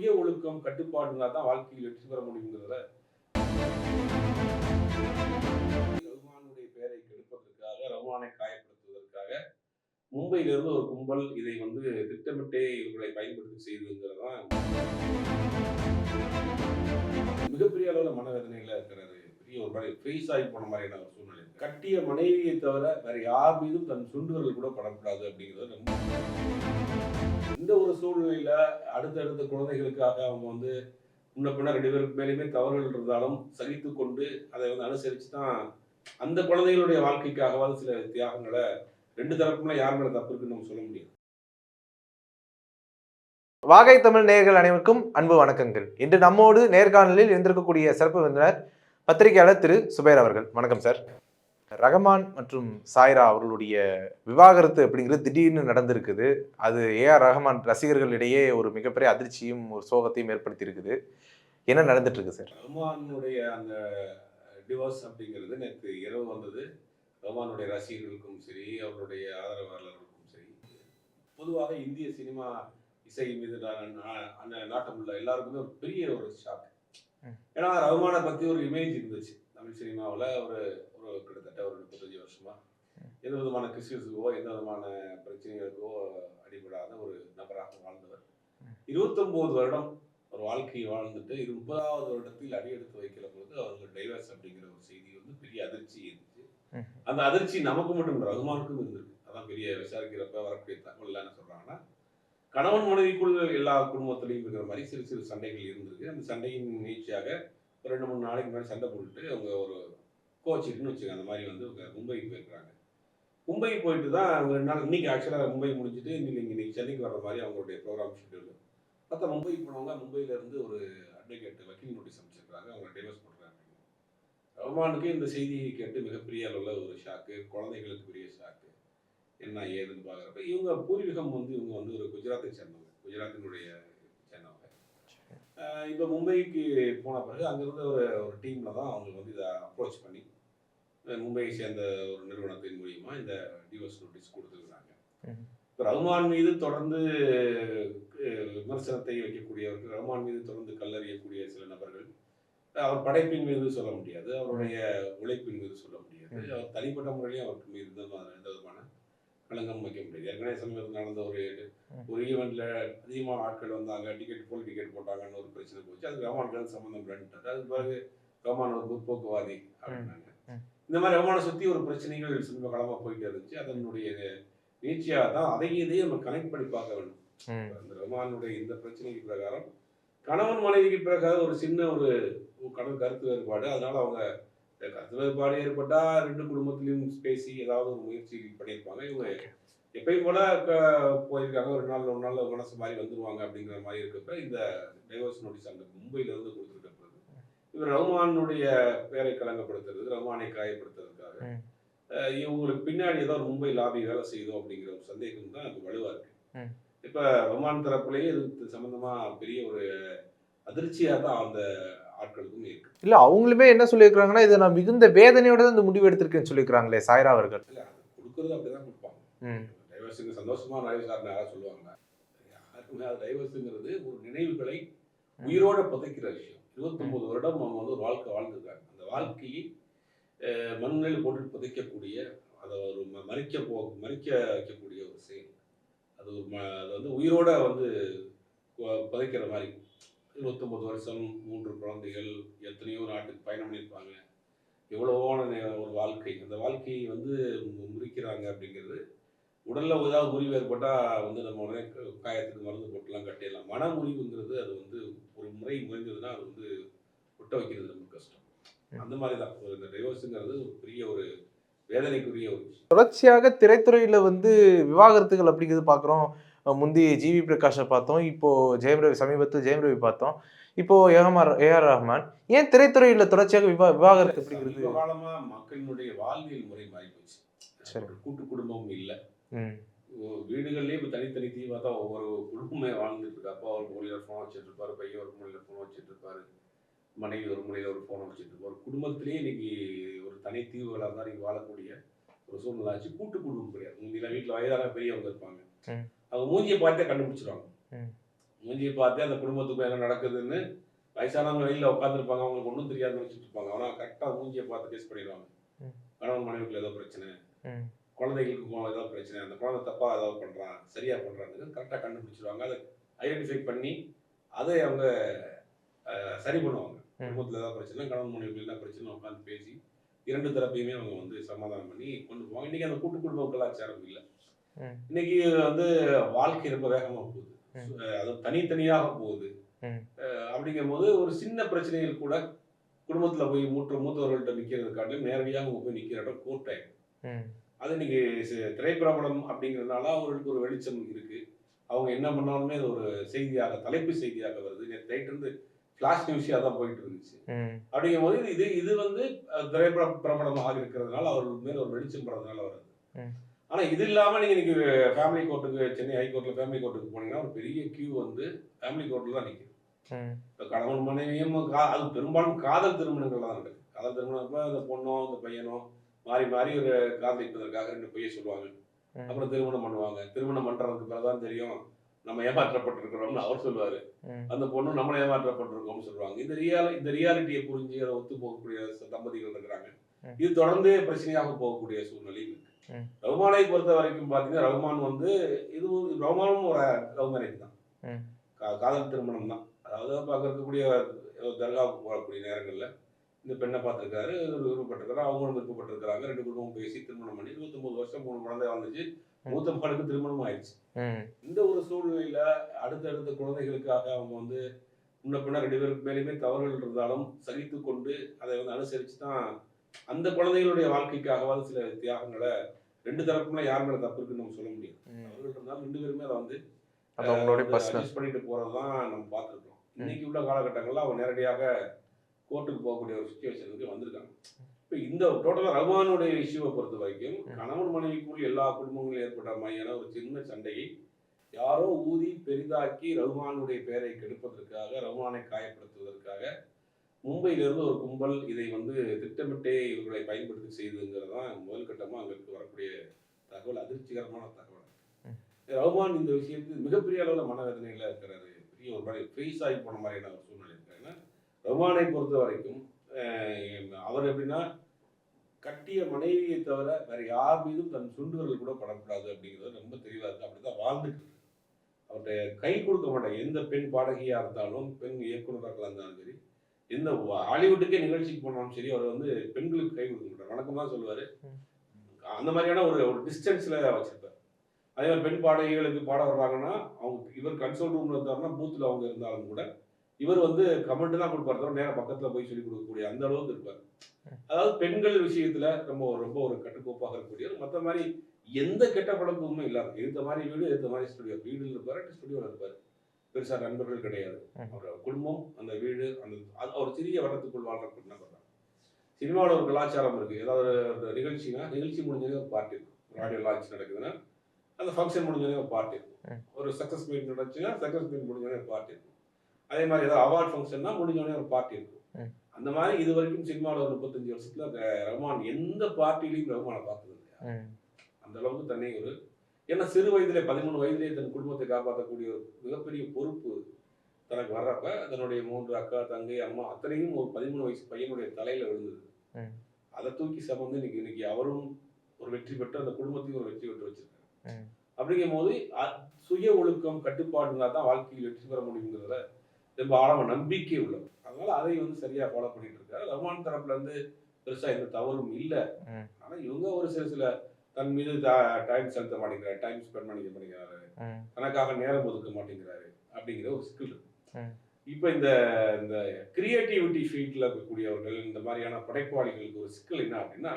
சுய ஒழுக்கம் கட்டுப்பாடு தான் வாழ்க்கையில் வெற்றி பெற முடியுங்கிறத ரகுமானுடைய பெயரை கெடுப்பதற்காக ரகுமானை காயப்படுத்துவதற்காக மும்பையிலிருந்து ஒரு கும்பல் இதை வந்து திட்டமிட்டே இவர்களை பயன்படுத்தி செய்துங்கிறதான் மிகப்பெரிய அளவில் மனவேதனையில் இருக்கிறாரு. பெரிய ஒரு மாதிரி ஃப்ரீஸ் ஆகி போன மாதிரியான ஒரு சூழ்நிலை. கட்டிய மனைவியை தவிர வேற யார் மீதும் தன் சுண்டுகள் கூட படக்கூடாது அப்படிங்கிறது ரொம்ப இந்த ஒரு சூழ்நிலையில அடுத்தடுத்த குழந்தைகளுக்காக அவங்க வந்து முன்ன பின்ன ரெண்டு பேருக்கு மேலேயுமே தவறுகள் இருந்தாலும் சகித்து கொண்டு அதை வந்து அனுசரித்து தான் அந்த குழந்தைகளுடைய வாழ்க்கைக்காகவாது சில தியாகங்களை ரெண்டு தரப்புல யார் மேல தப்பு இருக்குன்னு நம்ம சொல்ல முடியாது. வாகை தமிழ் நேயர்கள் அனைவருக்கும் அன்பு வணக்கங்கள். இன்று நம்மோடு நேர்காணலில் இருந்திருக்கக்கூடிய சிறப்பு விருந்தினர் பத்திரிகையாளர் திரு சுபேர் அவர்கள். வணக்கம் சார். ரஹமான் மற்றும் சாய்ரா அவர்களுடைய விவாகரத்து அப்படிங்கிறது திடீர்னு நடந்திருக்குது. அது ஏஆர் ரஹமான் ரசிகர்களிடையே ஒரு மிகப்பெரிய அதிர்ச்சியும் ஒரு சோகத்தையும் ஏற்படுத்தி இருக்குது என்ன நடந்துட்டு இருக்கு சார்? ரஹ்மானுடைய அந்த டிவோர்ஸ் அப்படிங்கிறது நேற்று இரவு வந்தது. ரஹ்மானுடைய ரசிகர்களுக்கும் சரி அவருடைய ஆதரவாளர்களுக்கும் சரி. பொதுவாக இந்திய சினிமா இசை மீது நாட்டம் உள்ள எல்லாருக்குமே ஒரு பெரிய ஒரு ஷாக். ஏன்னா ரஹ்மானை பற்றி ஒரு இமேஜ் இருந்துச்சு. தமிழ் சினிமாவில் ஒரு ஒரு கிட்டத்தட்ட ஒரு முப்பத்தஞ்சு வருஷமா. எந்த விதமான கிறிஸ்டியஸுக்கோ எந்த விதமான பிரச்சனைகளுக்கோ அடிபடாத ஒரு நபராக வாழ்ந்தவர். இருபத்தொம்போது வருடம் ஒரு வாழ்க்கையை வாழ்ந்துட்டு இது முப்பதாவது வருடத்தில் அடியெடுத்து வைக்கிற பொழுது அவங்க டைவர்ஸ் அப்படிங்கிற ஒரு செய்தி வந்து பெரிய அதிர்ச்சி இருந்துச்சு அந்த அதிர்ச்சி நமக்கு மட்டும் இல்லை, ரகுமானுக்கும் இருந்திருக்கு. அதான் பெரிய விசாரிக்கிறப்ப வரக்கூடிய தகவல் என்ன சொல்றாங்கன்னா கணவன் மனைவிக்குள் எல்லா குடும்பத்திலையும் இருக்கிற மாதிரி சிறு சிறு சண்டைகள் இருந்திருக்கு. அந்த சண்டையின் நீட்சியாக ஒரு ரெண்டு மூணு நாளைக்கு முன்னாடி சண்டை போட்டுட்டு அவங்க ஒரு கோச்சிட்டுன்னு வச்சுக்கோங்க அந்த மாதிரி வந்து மும்பைக்கு போயிருக்கிறாங்க. மும்பை போயிட்டு தான் அவங்க ரெண்டு நாள் இன்னைக்கு ஆக்சுவலாக மும்பை முடிஞ்சுட்டு இன்னைக்கு இன்னைக்கு சென்னைக்கு வர்ற மாதிரி அவங்களுடைய ப்ரோக்ராம் ஷெட்யூல் பார்த்தா மும்பை போனவங்க மும்பையில இருந்து ஒரு அட்வொகேட் வக்கீல் நோட்டீஸ் அமைச்சிருக்காங்க அவங்க டைவர்ஸ் பண்ணுறாங்க ரஹ்மானுக்கு இந்த செய்தியை கேட்டு மிகப்பெரிய அளவில் ஒரு ஷாக்கு குழந்தைகளுக்கு பெரிய ஷாக்கு என்ன ஏதுன்னு பார்க்குறப்ப இவங்க பூர்வீகம் வந்து இவங்க வந்து ஒரு குஜராத்தை சேர்ந்தவங்க. குஜராத்தினுடைய சேர்ந்தவங்க. இப்போ மும்பைக்கு போன பிறகு அங்கேருந்து ஒரு ஒரு டீமில் தான் அவங்க வந்து இதை அப்ரோச் பண்ணி மும்பையை சேர்ந்த ஒரு நிறுவனத்தின் மூலியமா இந்த டிவோர்ஸ் நோட்டீஸ் கொடுத்துருக்குறாங்க. இப்போ ரஹ்மான் மீது தொடர்ந்து விமர்சனத்தை வைக்கக்கூடியவர்கள் ரஹ்மான் மீது தொடர்ந்து கல்லறியக்கூடிய சில நபர்கள் அவர் படைப்பின் மீது சொல்ல முடியாது அவருடைய உழைப்பின் மீது சொல்ல முடியாது. அவர் தனிப்பட்ட முறையிலும் அவருக்கு மீது எந்த விதமான களங்கம் வைக்க முடியாது ஏற்கனவே சமீபத்தில் நடந்த ஒரு. ஒரு ஈவெண்ட்ல அதிகமான ஆட்கள் வந்தாங்க டிக்கெட் போல் டிக்கெட் போட்டாங்கன்னு ஒரு பிரச்சனை போச்சு அது ரஹ்மானுக்கு சம்மந்தம் இல்லைன்ட்டாரு அதுக்கு பிறகு ரஹ்மான் ஒரு முற்போக்குவாதி அப்படின்னாங்க. இந்த மாதிரி ரஹ்மானை சுற்றி ஒரு பிரச்சனைகள் சமீப காலமாக போயிட்டே இருந்துச்சு. அதனுடைய நீட்சியாக தான் அதையும் இதையும் நம்ம கனெக்ட் பண்ணி பார்க்க வேண்டும். அந்த ரஹ்மானுடைய இந்த பிரச்சனைக்கு பிரகாரம் கணவன் மனைவிக்கு பிறகு ஒரு சின்ன ஒரு கடல் கருத்து வேறுபாடு. அதனால அவங்க கருத்து வேறுபாடு ஏற்பட்டா ரெண்டு குடும்பத்திலையும் பேசி ஏதாவது ஒரு முயற்சி பண்ணியிருப்பாங்க. இவங்க எப்பயும் போல போயிருக்காங்க. ஒரு நாள் ஒரு நாள் மனசு மாதிரி வந்துருவாங்க அப்படிங்கிற மாதிரி இருக்கப்ப இந்த டைவர்ஸ் நோட்டீஸ் அந்த மும்பையில இருந்து கொடுத்துருக்க பிறகு இவர் ரஹ்மானுடைய பெயரை கலங்கப்படுத்துறது ரஹ்மானை காயப்படுத்துறதுக்காக. இவங்களுக்கு பின்னாடி ஏதோ மும்பை லாபி வேலை செய்யுதோ அப்படிங்கிற ஒரு சந்தேகம் தான் இப்போ வலுவா இருக்கு. இப்ப ரஹ்மான் தரப்புலயே இது சம்பந்தமா பெரிய ஒரு அதிர்ச்சியா தான் அந்த ஆட்களுக்கும் இருக்கு. இல்ல அவங்களுமே என்ன சொல்லியிருக்கிறாங்கன்னா இதை நான் மிகுந்த வேதனையோட தான் இந்த முடிவு எடுத்திருக்கேன்னு சொல்லியிருக்கிறாங்களே சாய்ரா அவர்கள். இல்ல அது கொடுக்கறது அப்படிதான் கொடுப்பாங்க. ம், டைவர்ஸுங்க சந்தோஷமா டைவர்ஸ் யாரும் யாராவது சொல்லுவாங்க யாருக்குமே அது டைவர்ஸுங்கிறது ஒரு நினைவுகளை உயிரோட புதைக்கிற விஷயம். இருபத்தொம்பது வருடம் அவங்க வந்து ஒரு வாழ்க்கை வாழ்ந்துருக்காங்க. அந்த வாழ்க்கையை மண்ணில் போட்டு புதைக்கக்கூடிய அதை ஒரு ம- மறிக்க போ மறிக்க வைக்கக்கூடிய ஒரு செயல். அது ஒரு ம- அது வந்து உயிரோட வந்து புதைக்கிற மாதிரி. இருபத்தொம்பது வருஷம் மூன்று குழந்தைகள் எத்தனையோ நாட்டுக்கு பயணம் பண்ணியிருப்பாங்க. எவ்வளவோன ஒரு வாழ்க்கை. அந்த வாழ்க்கையை வந்து முறிக்கிறாங்க அப்படிங்கிறது உடலில் ஏதாவது முறிவு ஏற்பட்டால் வந்து நம்ம உடனே க- காயத்துக்கு மருந்து போட்டுலாம் கட்டிடலாம். மன முறிவுங்கிறது அது வந்து முறை முறிஞ்சதுன்னா அது வந்து ஒட்ட வைக்கிறது ரொம்ப கஷ்டம். அந்த மாதிரி தான் ஒரு இந்த டைவர்ஸுங்கிறது ஒரு பெரிய ஒரு வேதனைக்குரிய ஒரு தொடர்ச்சியாக திரைத்துறையில வந்து விவாகரத்துகள் அப்படிங்கிறது பார்க்குறோம் முந்தி ஜிவி பிரகாஷை பார்த்தோம். இப்போ ஜெயம் ரவி சமீபத்தில் ஜெயம் ரவி பார்த்தோம். இப்போ ஏஆர் ஏஆர் ரஹ்மான். ஏன் திரைத்துறையில தொடர்ச்சியாக விவா விவாகரத்து அப்படிங்கிறது? சமீப காலமா மக்களினுடைய வாழ்வியல் முறை மாறி போச்சு கூட்டு குடும்பம் இல்லை. வீடுகள்லேயே இப்போ தனித்தனி தீவா தான் ஒவ்வொரு குடும்பமே வாழ்ந்துட்டு இருக்கு. அப்பா ஒரு மூலையில் ஃபோன் வச்சுட்டு இருப்பாரு பையன் ஒரு மூலையில் ஃபோன் வச்சுட்டு இருப்பாரு மனைவி ஒரு மூலையில் ஒரு ஃபோனை வச்சுட்டு இருப்பாரு. குடும்பத்திலேயே இன்னைக்கு ஒரு தனி தீவுகளாக தான் இன்னைக்கு வாழக்கூடிய ஒரு சூழ்நிலை ஆச்சு. கூட்டு குடும்பம் கிடையாது. முந்தின வீட்டில் வயதான பெரியவங்க இருப்பாங்க. அவங்க மூஞ்சியை பார்த்தே கண்டுபிடிச்சிருவாங்க. மூஞ்சியை பார்த்தே அந்த குடும்பத்துக்கு என்ன நடக்குதுன்னு வயசானவங்க வெளியில் உட்காந்துருப்பாங்க அவங்களுக்கு ஒன்றும் தெரியாது நினச்சிட்டு இருப்பாங்க. ஆனால் கரெக்டாக மூஞ்சியை பார்த்து கேஸ் பண்ணிடுவாங்க. கணவன் மனைவிக்குள்ள ஏதோ பிரச்சனை. குழந்தைகளுக்கு ஏதோ பிரச்சனை அந்த குழந்தை தப்பாக ஏதாவது பண்ணுறான் சரியாக பண்ணுறாங்க கரெக்டாக கண்டுபிடிச்சிருவாங்க அதை ஐடென்டிஃபை பண்ணி அதை அவங்க சரி பண்ணுவாங்க. குடும்பத்தில் ஏதாவது பிரச்சனை கணவன் மனைவிக்குள்ள என்ன பிரச்சனை உட்காந்து பேசி இரண்டு தரப்பையுமே அவங்க வந்து சமாதானம் பண்ணி கொண்டு போவாங்க இன்னைக்கு அந்த கூட்டு குடும்ப கலாச்சாரம் இல்லை. இன்னைக்கு வந்து வாழ்க்கை ரொம்ப வேகமாக போகுது அது தனித்தனியாக போகுது ம். அஹ், அப்படிங்கும்போது ஒரு சின்ன பிரச்சனைகள் கூட குடும்பத்துல போய் மூத்த மூத்தவர்கள்ட்ட நிக்கிறது காட்டிலும் நேரடியாக அவங்க போய் நிக்கிற இடம் கோர்ட் ஆயிடும். அது இன்னைக்கு திரைப்பிரபலம் அப்படிங்கிறதுனால அவங்களுக்கு ஒரு வெளிச்சம் இருக்கு அவங்க என்ன பண்ணாலுமே அது ஒரு செய்தியாக தலைப்பு செய்தியாக வருது நைட் இருந்து ஃபிளாஷ் நியூஸியாக தான் போயிட்டு இருந்துச்சு ம். அப்படிங்கும்போது இது இது வந்து திரைப்பட பிரபலமாக இருக்கிறதுனால அவர்கள் மேல ஒரு வெளிச்சம் படுறதுனால வருது. ஆனா இது இல்லாம நீங்க இன்னைக்கு ஃபேமிலி கோர்ட்டுக்கு சென்னை ஹைகோர்ட்ல ஃபேமிலி கோர்ட்டுக்கு போனீங்கன்னா ஒரு பெரிய கியூ வந்து ஃபேமிலி கோர்ட்ல தான் நிற்குது ம். இப்போ கணவன் மனைவியும் அது பெரும்பாலும் காதல் திருமணங்கள் தான் நடக்குது காதல் திருமணம் இந்த பொண்ணோ இந்த பையனோ மாறி மாறி ஒரு காதலிப்பதற்காக ரெண்டு பொய்யை சொல்லுவாங்க. அப்புறம் திருமணம் பண்ணுவாங்க. திருமணம் பண்றதுக்கு பிறகுதான் தெரியும் நம்ம ஏமாற்றப்பட்டிருக்கிறோம்னு அவர் சொல்லுவாரு. அந்த பொண்ணு நம்மள ஏமாற்றப்பட்டிருக்கோம்னு சொல்லுவாங்க. இந்த ரியால இந்த ரியாலிட்டியை புரிஞ்சு அதை ஒத்து போகக்கூடிய தம்பதிகள் இருக்கிறாங்க. இது தொடர்ந்து பிரச்சனையாக போகக்கூடிய சூழ்நிலை இருக்கு. ரகுமானை பொறுத்த வரைக்கும் பாத்தீங்கன்னா ரகுமான் வந்து இது ரகுமானும் ஒரு லவ் மேரேஜ் தான். காதல் திருமணம் தான். அதாவது இருக்கக்கூடிய தர்காவுக்கு போகக்கூடிய நேரங்கள்ல இந்த பெண்ணை பார்த்திருக்காரு விருப்பப்பட்டிருக்காரு அவங்களும் விருப்பப்பட்டிருக்காங்க ரெண்டு குடும்பம் பேசி திருமணம் பண்ணி இருபத்தொன்பது வருஷம் மூணு குழந்தை வந்துச்சு மூத்த மகளுக்கு திருமணம் ஆயிடுச்சு. இந்த ஒரு சூழ்நிலையில அடுத்தடுத்த குழந்தைகளுக்காக அவங்க வந்து முன்ன பின்ன ரெண்டு பேருக்கு மேலேயுமே தவறுகள் இருந்தாலும் சகித்து கொண்டு அதை வந்து அனுசரிச்சு தான் அந்த குழந்தைகளுடைய வாழ்க்கைக்காகவாது சில தியாகங்களை ரெண்டு தரப்புமே யார் மேல தப்பு இருக்குன்னு நம்ம சொல்ல முடியாது. ம். தவறுகள் இருந்தாலும் ரெண்டு பேருமே அதை வந்து பண்ணிட்டு போறது தான் நம்ம பார்த்துருக்கோம் இன்னைக்கு உள்ள காலகட்டங்கள்ல அவங்க நேரடியாக கோர்ட்டுக்கு போகக்கூடிய ஒரு சுச்சுவேஷனுக்கு வந்திருக்காங்க இப்போ இந்த டோட்டலாக ரகுமானுடைய இஷ்யூவை பொறுத்த வரைக்கும். கணவன் மனைவிக்குள் எல்லா குடும்பங்களும் ஏற்பட்ட மாதிரியான ஒரு சின்ன சண்டையை யாரோ ஊதி பெரிதாக்கி ரகுமானுடைய பெயரை கெடுப்பதற்காக ரகுமானை காயப்படுத்துவதற்காக மும்பையிலிருந்து ஒரு கும்பல் இதை வந்து திட்டமிட்டே இவர்களை பயன்படுத்தி செய்துங்கிறது தான் முதல் கட்டமாக அங்கிருக்கு வரக்கூடிய தகவல் அதிர்ச்சிகரமான தகவல். ரகுமான் இந்த விஷயத்தில் மிகப்பெரிய அளவில் மனவேதனையில் இருக்கிறாரு பெரிய ஒரு மாதிரி ஃப்ரீஸ் ஆகி போன மாதிரியான ஒரு சூழ்நிலை இருக்கு பொறுத்த வரைக்கும் அவர் எப்படின்னா கட்டிய மனைவியை தவிர வேற யார் மீதும் தன் சுண்டுகள் கூட படக்கூடாது அப்படிங்கிறது ரொம்ப தெளிவாக இருக்கு. அப்படிதான் வாழ்ந்துட்டு அவர்கிட்ட கை கொடுக்க மாட்டாங்க எந்த பெண் பாடகியாக இருந்தாலும் பெண் இயக்குனராக இருந்தாலும் சரி எந்த ஹாலிவுட்டுக்கே நிகழ்ச்சிக்கு போனாலும் சரி அவர் வந்து பெண்களுக்கு கை கொடுக்க மாட்டார். வணக்கம் தான் சொல்லுவார். அந்த மாதிரியான ஒரு ஒரு டிஸ்டன்ஸில் வச்சுருப்பார். அதே மாதிரி பெண் பாடகிகளுக்கு பாட வர்றாங்கன்னா அவங்க இவர் கன்சோல் ரூமில் இருந்தாருன்னா பூத்தில் அவங்க இருந்தாலும் கூட இவர் வந்து கமெண்ட் தான் கொடுப்பாரு. தவிர நேரா பக்கத்துல போய் சொல்லி கொடுக்கக்கூடிய அந்த அளவுக்கு இருப்பார். அதாவது பெண்கள் விஷயத்துல ரொம்ப ரொம்ப ஒரு கட்டுக்கோப்பாக இருக்கக்கூடிய மற்ற மாதிரி எந்த கெட்ட பழக்கமுமே இல்லாத எடுத்த மாதிரி வீடு எடுத்த மாதிரி ஸ்டுடியோ வீடுல இருப்பாரு ஸ்டுடியோல இருப்பாரு. பெருசா நண்பர்கள் கிடையாது. ம். அவர் குடும்பம் அந்த வீடு அந்த ஒரு சிறிய வட்டத்துக்குள் வாழ்ற என்ன பண்றாங்க சினிமாவில் ஒரு கலாச்சாரம் இருக்கு. ஏதாவது ஒரு நிகழ்ச்சினா நிகழ்ச்சி முடிஞ்சதே ஒரு பார்ட்டி இருக்கும். ஒரு ஆடியோ லான்ச் நடக்குதுன்னா அந்த ஃபங்க்ஷன் முடிஞ்சதே ஒரு பார்ட்டி இருக்கும். ஒரு சக்ஸஸ் மீட் நடந்துச்சுன்னா சக்ஸஸ் மீட் முடிஞ்சோடனே ஒரு பார்ட்டி இருக்கும். அதே மாதிரி ஏதாவது அவார்ட் ஃபங்க்ஷன்னா முடிஞ்சோடனே ஒரு பார்ட்டி இருக்கும். அந்த மாதிரி இது வரைக்கும் சினிமாவில் ஒரு முப்பத்தஞ்சு வருஷத்துல ரஹ்மான் எந்த பார்ட்டிலையும் ரஹ்மானை பார்த்தது இல்லையா. அந்த அளவுக்கு தன்னை ஒரு ஏன்னா சிறு வயதிலே பதிமூணு வயதிலே தன் குடும்பத்தை காப்பாற்றக்கூடிய ஒரு மிகப்பெரிய பொறுப்பு தனக்கு வர்றப்ப தன்னுடைய மூன்று அக்கா தங்கை அம்மா அத்தனையும் ஒரு பதிமூணு வயசு பையனுடைய தலையில விழுந்தது. அதை தூக்கி சமந்து இன்னைக்கு இன்னைக்கு அவரும் ஒரு வெற்றி பெற்று அந்த குடும்பத்தையும் ஒரு வெற்றி பெற்று வச்சிருக்காரு. அப்படிங்கும் போது சுய ஒழுக்கம் கட்டுப்பாடு இருந்தால் தான் வாழ்க்கையில் வெற்றி பெற முடியுங்கிறத ரொம்ப ஆழமா நம்பிக்கை உள்ளது அதனால அதை வந்து சரியா ஃபாலோ பண்ணிட்டு இருக்காரு ரஹ்மான் தரப்புல இருந்து பெருசா எந்த தவறும் இல்லை. ஆனா இவங்க ஒரு சில சில தன் மீது டைம் செலுத்த மாட்டேங்கிறாரு டைம் ஸ்பெண்ட் பண்ணிக்க மாட்டேங்கிறாரு. தனக்காக நேரம் ஒதுக்க மாட்டேங்கிறாரு அப்படிங்கிற ஒரு இருக்கு ம். இப்போ இந்த இந்த கிரியேட்டிவிட்டி ஃபீல்டில் இருக்கக்கூடியவர்கள் இந்த மாதிரியான படைப்பாளிகளுக்கு ஒரு சிக்கல் என்ன அப்படின்னா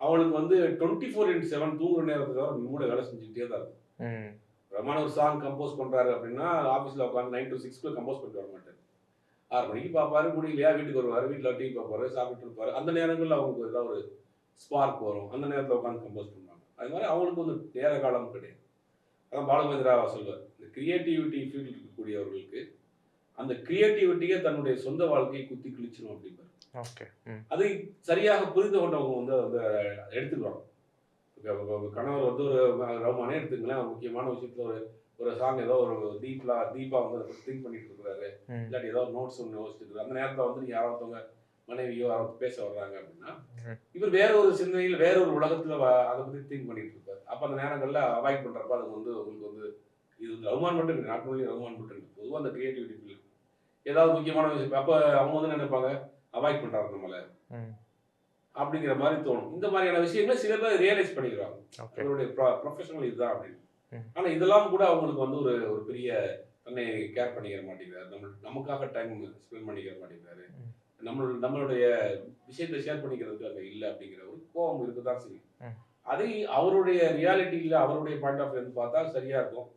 அவங்களுக்கு வந்து டுவெண்ட்டி ஃபோர் இன்ட் செவன் தூங்குற நேரத்துக்கு மூளை வேலை செஞ்சுக்கிட்டே தான் இருக்கும். ரமான ஒரு சாங் கம்போஸ் பண்றாரு அப்படின்னா ஆஃபீஸில் உட்காந்து நைன் டு சிக்ஸ்க்குள்ள கம்போஸ் பண்ணிட்டு வர மாட்டாரு. ஆறு மணிக்கு பார்ப்பாரு முடியலையா வீட்டுக்கு வருவாரு வீட்டில் டீ பார்ப்பாரு சாப்பிட்டு இருப்பாரு. அந்த நேரங்களில் அவங்களுக்கு ஏதாவது ஒரு ஸ்பார்க் வரும். அந்த நேரத்தில் உட்காந்து கம்போஸ் பண்ணுவாங்க. அது மாதிரி அவங்களுக்கு வந்து நேர காலம் கிடையாது. அதான் பாலமேந்திரா சொல்வார் இந்த கிரியேட்டிவிட்டி ஃபீல்டு இருக்கக்கூடியவர்களுக்கு அந்த கிரியேட்டிவிட்டியே தன்னுடைய சொந்த வாழ்க்கையை குத்தி கிழிச்சிடும் அப்படிம்பார். அதை சரியாக புரிந்து கொண்டவங்க வந்து அதை இப்ப கணவர் வந்து ஒரு ரவுமானே எடுத்துங்களேன் முக்கியமான விஷயத்துல ஒரு ஒரு சாங் ஏதோ ஒரு டீப்லா டீப்பா வந்து அதை திங்க் பண்ணிட்டு இருக்கிறாரு. இல்லாட்டி ஏதோ நோட்ஸ் ஒன்று யோசிச்சுட்டு அந்த நேரத்தில் வந்து நீங்க யாராவது மனைவியோ யாராவது பேச வர்றாங்க அப்படின்னா. இவர் வேற ஒரு சிந்தனையில் வேற ஒரு உலகத்துல அதை பத்தி திங்க் பண்ணிட்டு இருப்பார். அப்ப அந்த நேரங்கள்ல அவாய்ட் பண்றப்ப அது வந்து உங்களுக்கு வந்து இது ரகுமான் மட்டும் இல்லை நாட் ஒன்லி ரகுமான் மட்டும் இல்லை பொதுவாக அந்த கிரியேட்டிவிட்டி ஏதாவது முக்கியமான விஷயம் அப்ப அவங்க வந்து நினைப்பாங்க? அவாய்ட் பண்றாரு நம்மள. அப்படிங்கிற மாதிரி தோணும் இந்த மாதிரியான விஷயங்களை சில பேர் ரியலைஸ் பண்ணிக்கிறாங்க அவருடைய ப்ரொஃபஷனல் இதுதான் அப்படின்னு. ஆனா இதெல்லாம் கூட அவங்களுக்கு வந்து ஒரு ஒரு பெரிய தன்னை கேர் பண்ணிக்கிற மாட்டேங்கிறாரு நம்ம நமக்காக டைம் ஸ்பெண்ட் பண்ணிக்கிற மாட்டேங்கிறாரு. நம்ம நம்மளுடைய விஷயத்தை ஷேர் பண்ணிக்கிறதுக்கு அங்க இல்லை அப்படிங்கிற ஒரு கோபம் இருக்குதான் சரி ம். அதை அவருடைய ரியாலிட்டியில அவருடைய பாயிண்ட் ஆஃப் இருந்து பார்த்தா சரியா இருக்கும்.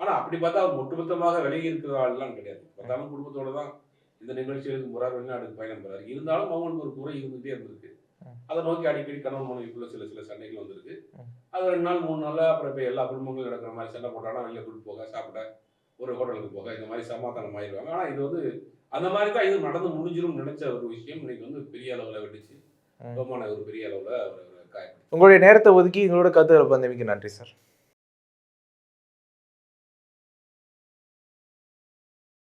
ஆனா அப்படி பார்த்தா அவர் ஒட்டுமொத்தமாக விலகி இருக்கிற ஆள்லாம் கிடையாது பார்த்தாலும் குடும்பத்தோட தான் இந்த நிகழ்ச்சிகளுக்கு போறாரு வெளிநாட்டுக்கு பயணம் போறாரு இருந்தாலும் அவங்களுக்கு ஒரு குறை இருந்துகிட்டே இருந்திருக்கு. அதை நோக்கி அடிக்கடி கணவன் மனைவிக்குள்ள சில சில சண்டைகள் வந்திருக்கு. அது ரெண்டு நாள் மூணு நாள்ல அப்புறம் இப்போ எல்லா குடும்பங்களும் நடக்கிற மாதிரி சண்டை போட்டானா வெளில கூட்டு போக சாப்பிட ஒரு ஹோட்டலுக்கு போக இந்த மாதிரி சமாதானம் ஆயிடுவாங்க. ஆனா இது வந்து அந்த மாதிரி தான் இது நடந்து முடிஞ்சிரும் நினைச்ச ஒரு விஷயம். இன்னைக்கு வந்து பெரிய அளவுல வெடிச்சு ம். ரோமான ஒரு பெரிய அளவுல அவர் காயப்படுத்தி. உங்களுடைய நேரத்தை ஒதுக்கி எங்களோட கருத்துக்களை பந்தமிக்கு நன்றி சார்.